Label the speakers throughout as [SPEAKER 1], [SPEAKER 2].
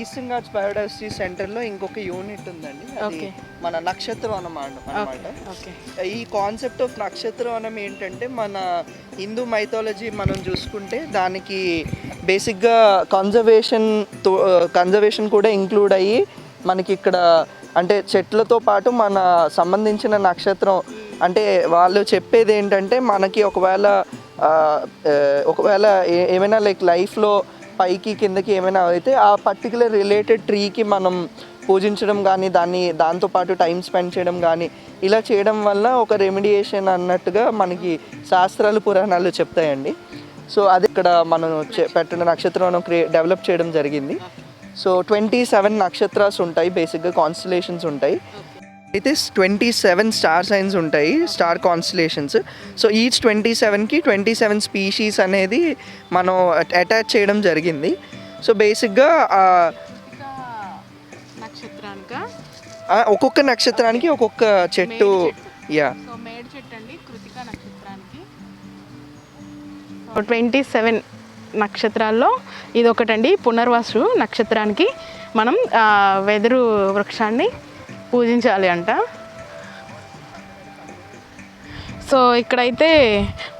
[SPEAKER 1] Eastern Ghats biodiversity సెంటర్లో ఇంకొక unit ఉందండి. అది. మన నక్షత్రవనం అనమాట
[SPEAKER 2] ఓకే.
[SPEAKER 1] ఈ కాన్సెప్ట్ ఆఫ్ నక్షత్రవనం ఏంటంటే మన హిందూ మైథాలజీ మనం చూసుకుంటే దానికి బేసిక్గా కన్జర్వేషన్ కన్జర్వేషన్ కూడా ఇంక్లూడ్ అయ్యి మనకి ఇక్కడ అంటే చెట్లతో పాటు మన సంబంధించిన నక్షత్రం అంటే వాళ్ళు చెప్పేది ఏంటంటే మనకి ఒకవేళ ఒకవేళ ఏమైనా లైక్ లైఫ్లో పైకి కిందకి ఏమైనా అయితే ఆ పర్టికులర్ రిలేటెడ్ ట్రీకి మనం పూజించడం కానీ దాన్ని దాంతోపాటు టైం స్పెండ్ చేయడం కానీ ఇలా చేయడం వల్ల ఒక రెమిడియేషన్ అన్నట్టుగా మనకి శాస్త్రాలు పురాణాలు చెప్తాయండి. సో అది ఇక్కడ మనం పెట్టిన నక్షత్రం క్రియే డెవలప్ చేయడం జరిగింది. సో ట్వంటీ సెవెన్ నక్షత్రాస్ ఉంటాయి బేసిక్గా కాన్స్టలేషన్స్ ఉంటాయి. అయితే ట్వంటీ సెవెన్ స్టార్ సైన్స్ ఉంటాయి star constellations so each twenty సెవెన్కి ట్వంటీ సెవెన్ స్పీషీస్ అనేది మనం అటాచ్ చేయడం జరిగింది. సో బేసిక్గా
[SPEAKER 2] నక్షత్రానిక?
[SPEAKER 1] ఒక్కొక్క నక్షత్రానికి ఒక్కొక్క చెట్టు. యా.
[SPEAKER 2] సో మేడి చెట్టు అండి కృతిక నక్షత్రానికి. ట్వంటీ సెవెన్ నక్షత్రాల్లో ఇది ఒకటండి పునర్వసు నక్షత్రానికి మనం వెదురు వృక్షాన్ని పూజించాలి అంట. సో ఇక్కడైతే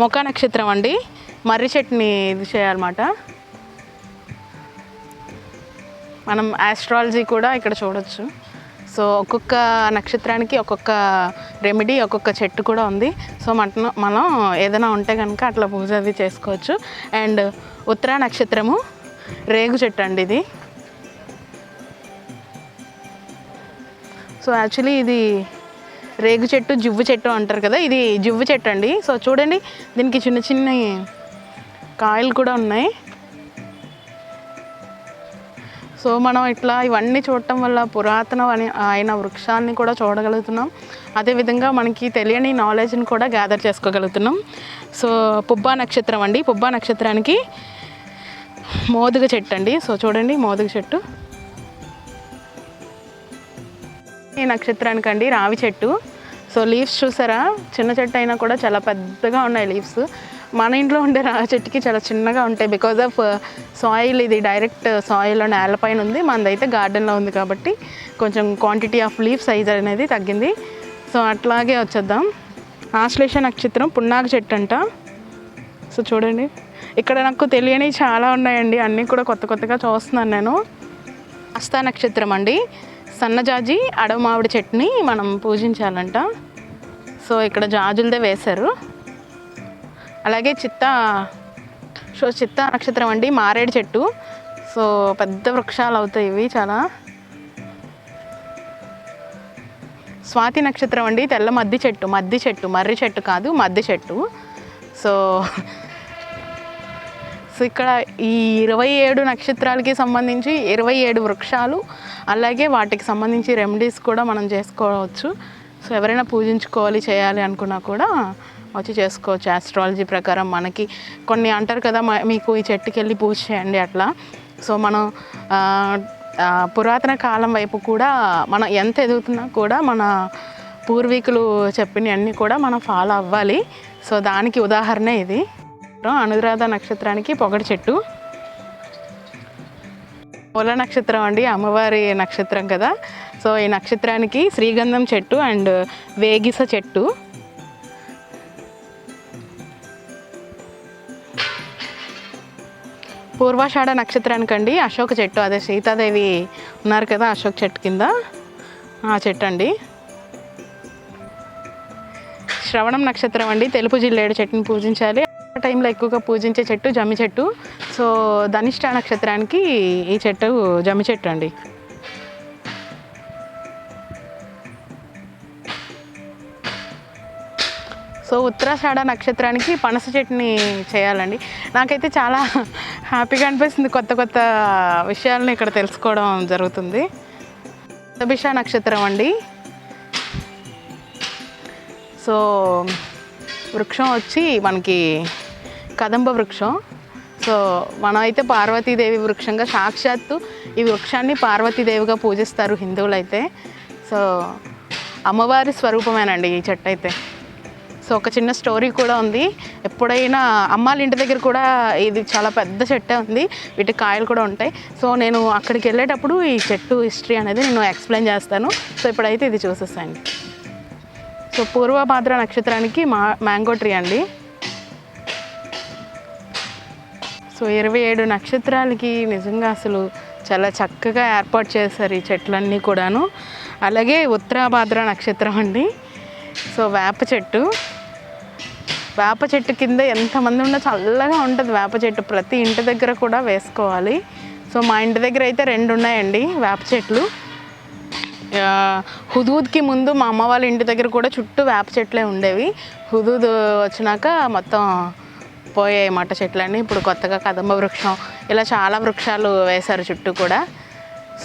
[SPEAKER 2] మొక్క నక్షత్రం అండి. మర్రి చెట్టుని ఇది చేయాలన్నమాట. మనం ఆస్ట్రాలజీ కూడా ఇక్కడ చూడొచ్చు. సో ఒక్కొక్క నక్షత్రానికి ఒక్కొక్క రెమెడీ ఒక్కొక్క చెట్టు కూడా ఉంది. సో మనం మనం ఏదైనా ఉంటే కనుక అట్లా పూజ అది చేసుకోవచ్చు. అండ్ ఉత్తర నక్షత్రము రేగు చెట్టు అండి ఇది. సో యాక్చువల్లీ ఇది రేగు చెట్టు జివ్వు చెట్టు అంటారు కదా ఇది జివ్వు చెట్టు అండి. సో చూడండి దీనికి చిన్న చిన్న కాయలు కూడా ఉన్నాయి. సో మనం ఇట్లా ఇవన్నీ చూడటం వల్ల పురాతన అయిన వృక్షాన్ని కూడా చూడగలుగుతున్నాం. అదేవిధంగా మనకి తెలియని నాలెడ్జ్ని కూడా గ్యాదర్ చేసుకోగలుగుతున్నాం. సో పుబ్బా నక్షత్రం అండి. పుబ్బా నక్షత్రానికి మోదుగ చెట్టు అండి. సో చూడండి మోదుగ చెట్టు. ఈ నక్షత్రానికి అండి రావి చెట్టు. సో లీవ్స్ చూసారా? చిన్న చెట్టు అయినా కూడా చాలా పెద్దగా ఉన్నాయి లీవ్స్ మన ఇంట్లో ఉండే రావి చెట్టుకి చాలా చిన్నగా ఉంటాయి. బికాజ్ ఆఫ్ సాయిల్ ఇది డైరెక్ట్ సాయిల్ నేలపైన ఉంది. మనదైతే గార్డెన్లో ఉంది కాబట్టి కొంచెం క్వాంటిటీ ఆఫ్ లీవ్ సైజ్ అనేది తగ్గింది. సో అట్లాగే వచ్చేద్దాం. ఆశ్లేష నక్షత్రం పున్నాగ చెట్టు అంట. సో చూడండి. ఇక్కడ నాకు తెలియని చాలా ఉన్నాయండి. అన్నీ కూడా కొత్త కొత్తగా చూస్తున్నాను నేను. హస్త నక్షత్రం అండి. సన్నజాజి అడవి మామిడి చెట్టుని మనం పూజించాలంట. సో ఇక్కడ జాజులదే వేశారు. అలాగే చిత్త సో చిత్త నక్షత్రం అండి మారేడు చెట్టు. సో పెద్ద వృక్షాలు అవుతాయి ఇవి చాలా. స్వాతి నక్షత్రం అండి తెల్ల మద్ది చెట్టు. మద్ది చెట్టు మర్రి చెట్టు కాదు మద్ది చెట్టు. సో సో ఇక్కడ ఈ ఇరవై ఏడు నక్షత్రాలకి సంబంధించి ఇరవై ఏడు వృక్షాలు అలాగే వాటికి సంబంధించి రెమెడీస్ కూడా మనం చేసుకోవచ్చు. సో ఎవరైనా పూజించుకోవాలి చేయాలి అనుకున్నా కూడా వచ్చి చేసుకోవచ్చు. ఆస్ట్రాలజీ ప్రకారం మనకి కొన్ని అంటారు కదా మీకు ఈ చెట్టుకి వెళ్ళి పూజ చేయండి అట్లా. సో మనం పురాతన కాలం వైపు కూడా మనం ఎంత ఎదుగుతున్నా కూడా మన పూర్వీకులు చెప్పినవన్నీ కూడా మనం ఫాలో అవ్వాలి. సో దానికి ఉదాహరణ ఇది. అనురాధ నక్షత్రానికి పొగడి చెట్టు. మూల నక్షత్రం అండి అమ్మవారి నక్షత్రం కదా. సో ఈ నక్షత్రానికి శ్రీగంధం చెట్టు అండ్ వేగిస చెట్టు. పూర్వాషాఢ అండి అశోక చెట్టు. అదే సీతాదేవి ఉన్నారు కదా అశోక్ చెట్టు కింద. ఆ చెట్టు అండి. శ్రవణం నక్షత్రం అండి తెలుపు జిల్లేడు చెట్టుని పూజించాలి. టైంలో ఎక్కువగా పూజించే చెట్టు జమ్మి చెట్టు. సో ధనిష్ట నక్షత్రానికి ఈ చెట్టు జమ్మి చెట్టు అండి. సో ఉత్తరాషాఢ నక్షత్రానికి పనస చెట్టుని చేయాలండి. నాకైతే చాలా హ్యాపీగా అనిపిస్తుంది కొత్త కొత్త విషయాలను ఇక్కడ తెలుసుకోవడం జరుగుతుంది. అభిష నక్షత్రం అండి. సో వృక్షం వచ్చి మనకి కదంబ వృక్షం. సో మనమైతే పార్వతీదేవి వృక్షంగా సాక్షాత్తు ఈ వృక్షాన్ని పార్వతీదేవిగా పూజిస్తారు హిందువులైతే. సో అమ్మవారి స్వరూపమేనండి ఈ చెట్టు అయితే సో ఒక చిన్న స్టోరీ కూడా ఉంది. ఎప్పుడైనా అమ్మాళ్ళ ఇంటి దగ్గర కూడా ఇది చాలా పెద్ద చెట్టే ఉంది. వీటి కాయలు కూడా ఉంటాయి. సో నేను అక్కడికి వెళ్ళేటప్పుడు ఈ చెట్టు హిస్టరీ అనేది నేను ఎక్స్ప్లెయిన్ చేస్తాను. సో ఇప్పుడైతే ఇది చూసేసాను సో పూర్వభాద్ర నక్షత్రానికి మా మ్యాంగో ట్రీ అండి. సో ఇరవై ఏడు నక్షత్రాలకి నిజంగా అసలు చాలా చక్కగా ఏర్పాటు చేశారు ఈ చెట్లన్నీ కూడాను. అలాగే ఉత్తరాభాద్ర నక్షత్రం అండి. సో వేప చెట్టు. వేప చెట్టు కింద ఎంతమంది ఉన్నా చల్లగా ఉంటుంది వేప చెట్టు. ప్రతి ఇంటి దగ్గర కూడా వేసుకోవాలి. సో మా ఇంటి దగ్గర అయితే రెండు ఉన్నాయండి వేప చెట్లు. హుదూద్కి ముందు మా అమ్మ వాళ్ళ ఇంటి దగ్గర కూడా చుట్టూ వేప చెట్లే ఉండేవి. హుదూద్ వచ్చినాక మొత్తం పోయాయి మట్ట చెట్లన్నీ. ఇప్పుడు కొత్తగా కదంబ వృక్షం ఇలా చాలా వృక్షాలు వేశారు చుట్టూ కూడా.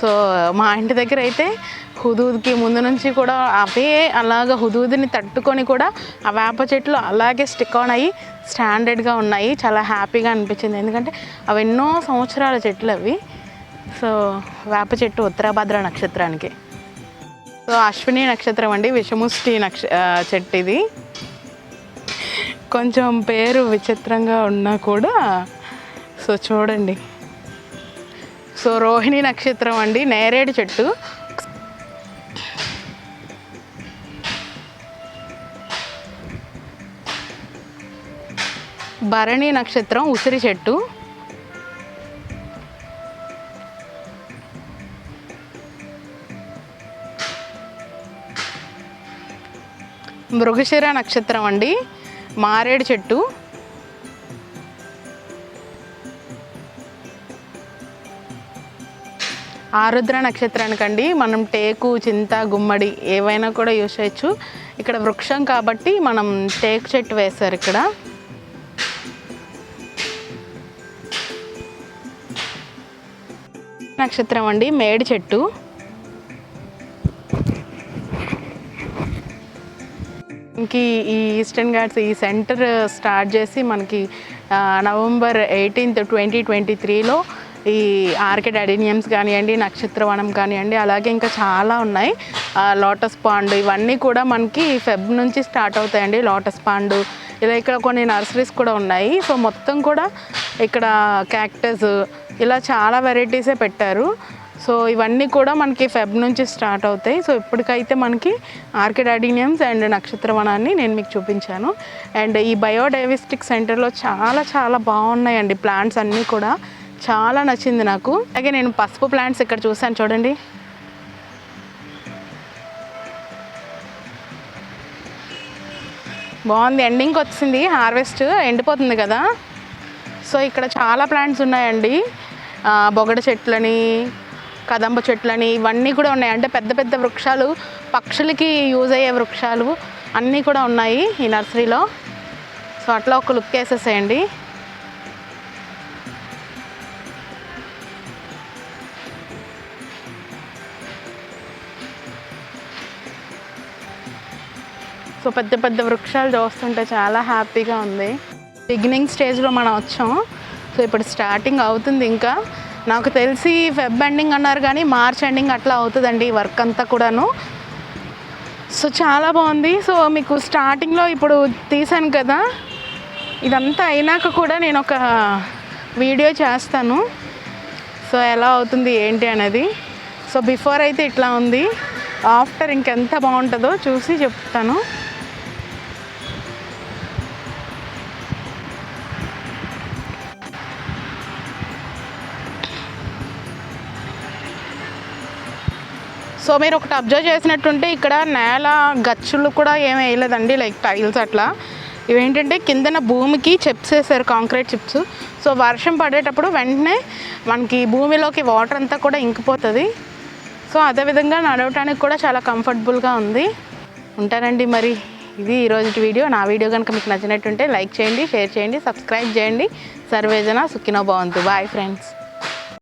[SPEAKER 2] సో మా ఇంటి దగ్గర అయితే హుదూద్కి ముందు నుంచి కూడా అవే అలాగ హుదూద్ని తట్టుకొని కూడా ఆ వేప చెట్లు అలాగే స్టిక్ ఆన్ అయ్యి స్టాండర్డ్గా ఉన్నాయి. చాలా హ్యాపీగా అనిపించింది. ఎందుకంటే అవి ఎన్నో సంవత్సరాల చెట్లు అవి. సో వేప చెట్టు ఉత్తరాభద్ర నక్షత్రానికి. సో అశ్విని నక్షత్రం అండి. విషముష్టి నక్ష చెట్టు ఇది. కొంచెం పేరు విచిత్రంగా ఉన్నా కూడా సో చూడండి. సో రోహిణి నక్షత్రం అండి నేరేడు చెట్టు. భరణి నక్షత్రం ఉసిరి చెట్టు. మృగశిర నక్షత్రం అండి. మారేడు చెట్టు. ఆరుద్ర నక్షత్రానికండి. మనం టేకు చింత గుమ్మడి ఏవైనా కూడా యూస్ చేయొచ్చు. ఇక్కడ వృక్షం కాబట్టి మనం టేకు చెట్టు వేశారు ఇక్కడ. నక్షత్రం అండి మేడి చెట్టు. మనకి ఈ ఈస్టర్న్ ఘాట్స్ ఈ సెంటర్ స్టార్ట్ uh, చేసి మనకి నవంబర్ ఎయిటీన్త్ ట్వంటీ ట్వంటీ త్రీలో ఈ ఆర్కిడ్ అడినియమ్స్ కానివ్వండి నక్షత్రవనం కానివ్వండి అలాగే ఇంకా చాలా ఉన్నాయి. లోటస్ పాండ్ ఇవన్నీ కూడా మనకి ఫెబ్ నుంచి స్టార్ట్ అవుతాయండి లోటస్ పాండ్. ఇలా ఇక్కడ కొన్ని నర్సరీస్ కూడా ఉన్నాయి. సో మొత్తం కూడా ఇక్కడ క్యాక్టస్ ఇలా చాలా వెరైటీసే పెట్టారు. సో ఇవన్నీ కూడా మనకి ఫెబ్ నుంచి స్టార్ట్ అవుతాయి. సో ఇప్పటికైతే మనకి ఆర్కిడాడినియమ్స్ అండ్ నక్షత్రవనాన్ని నేను మీకు చూపించాను. అండ్ ఈ బయోడైవిస్టిక్ సెంటర్లో చాలా చాలా బాగున్నాయండి ప్లాంట్స్ అన్నీ కూడా. చాలా నచ్చింది నాకు. అలాగే నేను పసుపు ప్లాంట్స్ ఇక్కడ చూసాను చూడండి. బాగుంది. ఎండింగ్కి వచ్చింది. హార్వెస్ట్ ఎండిపోతుంది కదా. సో ఇక్కడ చాలా ప్లాంట్స్ ఉన్నాయండి. బొగడ చెట్లని కదంబ చెట్లని ఇవన్నీ కూడా ఉన్నాయి. అంటే పెద్ద పెద్ద వృక్షాలు పక్షులకి యూజ్ అయ్యే వృక్షాలు అన్నీ కూడా ఉన్నాయి ఈ నర్సరీలో. సో అట్లా ఒక లుక్ వేసేసేయండి. సో పెద్ద పెద్ద వృక్షాలు చూస్తుంటే చాలా హ్యాపీగా ఉంది. బిగినింగ్ స్టేజ్లో మనం వచ్చాం. సో ఇప్పుడు స్టార్టింగ్ అవుతుంది ఇంకా. నాకు తెలిసి ఫెబ్ ఎండింగ్ అన్నారు కానీ మార్చ్ ఎండింగ్ అట్లా అవుతుందండి వర్క్ అంతా కూడాను. సో చాలా బాగుంది. సో మీకు స్టార్టింగ్లో ఇప్పుడు తీసాను కదా. ఇదంతా అయినాక కూడా నేను ఒక వీడియో చేస్తాను. సో ఎలా అవుతుంది ఏంటి అనేది. సో బిఫోర్ అయితే ఇట్లా ఉంది. ఆఫ్టర్ ఇంకెంత బాగుంటుందో చూసి చెప్తాను. సో మీరు ఒకటి అబ్జర్వ్ చేసినట్టుంటే ఇక్కడ నేల గచ్చులు కూడా ఏమి వేయలేదండి లైక్ టైల్స్ అట్లా. ఇవేంటంటే కిందన భూమికి చిప్స్ వేసారు కాంక్రీట్ చిప్స్ సో వర్షం పడేటప్పుడు వెంటనే మనకి భూమిలోకి వాటర్ అంతా కూడా ఇంకిపోతుంది సో అదేవిధంగా నడవటానికి కూడా చాలా కంఫర్టబుల్గా ఉంది. ఉంటానండి మరి. ఇది ఈరోజు వీడియో. నా వీడియో కనుక మీకు నచ్చినట్టుంటే లైక్ చేయండి షేర్ చేయండి సబ్స్క్రైబ్ చేయండి. సర్వేజన సుఖినో బాగుంది బాయ్ ఫ్రెండ్స్